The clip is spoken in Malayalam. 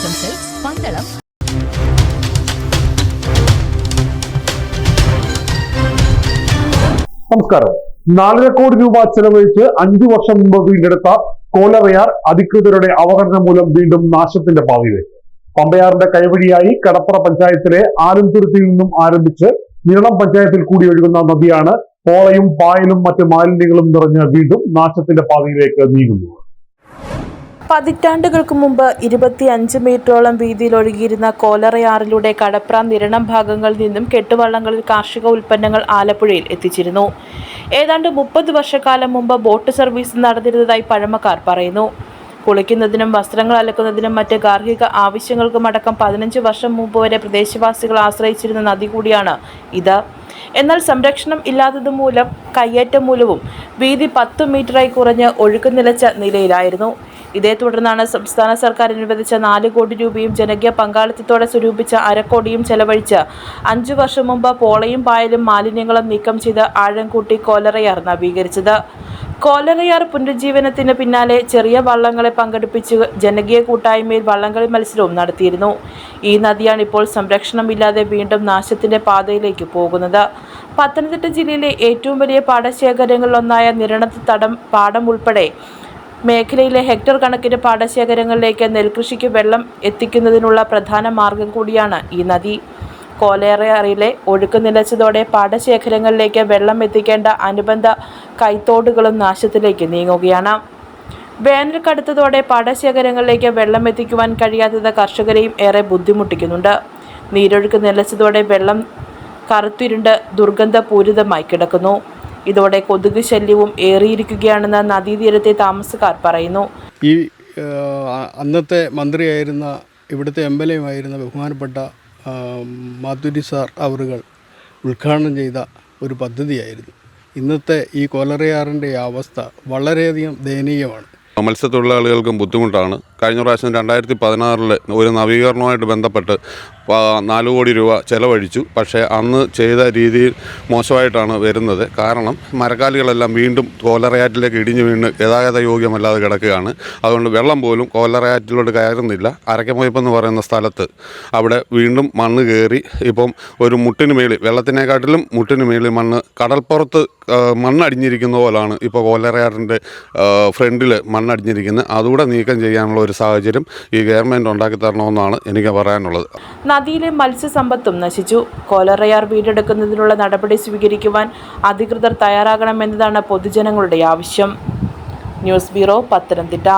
ശ്രീവത്സം പന്തളം നമസ്കാരം. നാലര കോടി രൂപ ചെലവഴിച്ച് അഞ്ചു വർഷം മുമ്പ് വീണ്ടെടുത്ത കോലവയാർ അധികൃതരുടെ അവഗണന മൂലം വീണ്ടും നാശത്തിന്റെ പാതയിലേക്ക്. പമ്പയാറിന്റെ കൈവഴിയായി കടപ്പുറ പഞ്ചായത്തിലെ ആലംതുരുത്തിൽ നിന്നും ആരംഭിച്ച് നീളം പഞ്ചായത്തിൽ കൂടി ഒഴുകുന്ന നദിയാണ് പോളയും പായലും മറ്റ് മാലിന്യങ്ങളും നിറഞ്ഞ് വീണ്ടും നാശത്തിന്റെ പാതയിലേക്ക് നീങ്ങുന്നത്. പതിറ്റാണ്ടുകൾക്ക് മുമ്പ് ഇരുപത്തിയഞ്ച് മീറ്ററോളം വീതിയിൽ ഒഴുകിയിരുന്ന കോലറയാറിലൂടെ കടപ്ര നിരണം ഭാഗങ്ങളിൽ നിന്നും കെട്ടുവള്ളങ്ങളിൽ കാർഷിക ഉൽപ്പന്നങ്ങൾ ആലപ്പുഴയിൽ എത്തിച്ചിരുന്നു. ഏതാണ്ട് മുപ്പത് വർഷക്കാലം മുമ്പ് ബോട്ട് സർവീസ് നടന്നിരുന്നതായി പഴമക്കാർ പറയുന്നു. കുളിക്കുന്നതിനും വസ്ത്രങ്ങൾ അലക്കുന്നതിനും മറ്റ് ഗാർഹിക ആവശ്യങ്ങൾക്കും അടക്കം പതിനഞ്ച് വർഷം മുമ്പ് വരെ പ്രദേശവാസികൾ ആശ്രയിച്ചിരുന്ന നദി കൂടിയാണ് ഇത്. എന്നാൽ സംരക്ഷണം ഇല്ലാത്തതുമൂലം കയ്യേറ്റം മൂലവും വീതി പത്ത് മീറ്ററായി കുറഞ്ഞ് ഒഴുക്ക് നിലച്ച നിലയിലായിരുന്നു. ഇതേ തുടർന്നാണ് സംസ്ഥാന സർക്കാർ അനുവദിച്ച നാല് കോടി രൂപയും ജനകീയ പങ്കാളിത്തത്തോടെ സ്വരൂപിച്ച അരക്കോടിയും ചെലവഴിച്ച് അഞ്ചു വർഷം മുമ്പ് പോളയും പായലും മാലിന്യങ്ങളും നീക്കം ചെയ്ത് ആഴംകൂട്ടി കോലറയാർ നവീകരിച്ചത്. കോലറയാർ പുനരുജ്ജീവനത്തിന് പിന്നാലെ ചെറിയ വള്ളങ്ങളെ പങ്കെടുപ്പിച്ച് ജനകീയ കൂട്ടായ്മയിൽ വള്ളംകളി മത്സരവും നടത്തിയിരുന്നു. ഈ നദിയാണ് ഇപ്പോൾ സംരക്ഷണമില്ലാതെ വീണ്ടും നാശത്തിന്റെ പാതയിലേക്ക് പോകുന്നത്. പത്തനംതിട്ട ജില്ലയിലെ ഏറ്റവും വലിയ പാടശേഖരങ്ങളിലൊന്നായ നിരണത്ത് തടം പാടം ഉൾപ്പെടെ മേഖലയിലെ ഹെക്ടർ കണക്കിന് പാടശേഖരങ്ങളിലേക്ക് നെൽകൃഷിക്ക് വെള്ളം എത്തിക്കുന്നതിനുള്ള പ്രധാന മാർഗം കൂടിയാണ് ഈ നദി. കോലേറയിലെ ഒഴുക്ക് നിലച്ചതോടെ പാടശേഖരങ്ങളിലേക്ക് വെള്ളം എത്തിക്കേണ്ട അനുബന്ധ കൈത്തോടുകളും നാശത്തിലേക്ക് നീങ്ങുകയാണ്. വേനൽ കടുത്തതോടെ പാടശേഖരങ്ങളിലേക്ക് വെള്ളം എത്തിക്കുവാൻ കഴിയാത്തത് കർഷകരെയും ഏറെ ബുദ്ധിമുട്ടിക്കുന്നുണ്ട്. നീരൊഴുക്ക് നിലച്ചതോടെ വെള്ളം കറുത്തിരുണ്ട് ദുർഗന്ധപൂരിതമായി കിടക്കുന്നു. ഇതോടെ കൊതുക് ശല്യവും ഏറിയിരിക്കുകയാണെന്ന് നദീതീരത്തെ താമസക്കാർ പറയുന്നു. ഈ അന്നത്തെ മന്ത്രിയായിരുന്ന ഇവിടുത്തെ എം എൽ എമായിരുന്ന ബഹുമാനപ്പെട്ട മാധുരി സാർ അവറുകൾ ഉദ്ഘാടനം ചെയ്ത ഒരു പദ്ധതിയായിരുന്നു. ഇന്നത്തെ ഈ കോലറയാറിന്റെ അവസ്ഥ വളരെയധികം ദയനീയമാണ്. മത്സ്യത്തൊഴിലാളികൾക്കും ബുദ്ധിമുട്ടാണ്. കഴിഞ്ഞ പ്രാവശ്യം രണ്ടായിരത്തി പതിനാറിൽ ഒരു നവീകരണവുമായിട്ട് ബന്ധപ്പെട്ട് നാല് കോടി രൂപ ചെലവഴിച്ചു. പക്ഷേ അന്ന് ചെയ്ത രീതിയിൽ മോശമായിട്ടാണ് വരുന്നത്. കാരണം മരക്കാലികളെല്ലാം വീണ്ടും കോലറയാറ്റിലേക്ക് ഇടിഞ്ഞു വീണ് ഗതാഗത യോഗ്യമല്ലാതെ കിടക്കുകയാണ്. അതുകൊണ്ട് വെള്ളം പോലും കോലറയാറ്റിലോട്ട് കയറുന്നില്ല. അരക്കമൊയ്പ്പെന്ന് പറയുന്ന സ്ഥലത്ത് അവിടെ വീണ്ടും മണ്ണ് കയറി ഇപ്പം ഒരു മുട്ടിന് മേളിൽ വെള്ളത്തിനെക്കാട്ടിലും മുട്ടിന് മേളിൽ മണ്ണ് കടൽപ്പുറത്ത് മണ്ണടിഞ്ഞിരിക്കുന്ന പോലാണ് ഇപ്പോൾ കോലറയാറിന്റെ ഫ്രണ്ടിൽ മണ്ണടിഞ്ഞിരിക്കുന്നത്. അതുകൂടെ നീക്കം ചെയ്യാനുള്ള ഒരു സാഹചര്യം ഈ ഗവൺമെന്റ് ഉണ്ടാക്കി തരണമെന്നാണ് എനിക്ക് പറയാനുള്ളത്. നദിയിലെ മത്സ്യസമ്പത്തും നശിച്ചു. കോലറയാർ വീണ്ടെടുക്കുന്നതിനുള്ള നടപടി സ്വീകരിക്കുവാൻ അധികൃതർ തയ്യാറാകണമെന്നതാണ് പൊതുജനങ്ങളുടെ ആവശ്യം. News bureau Pathanamthitta.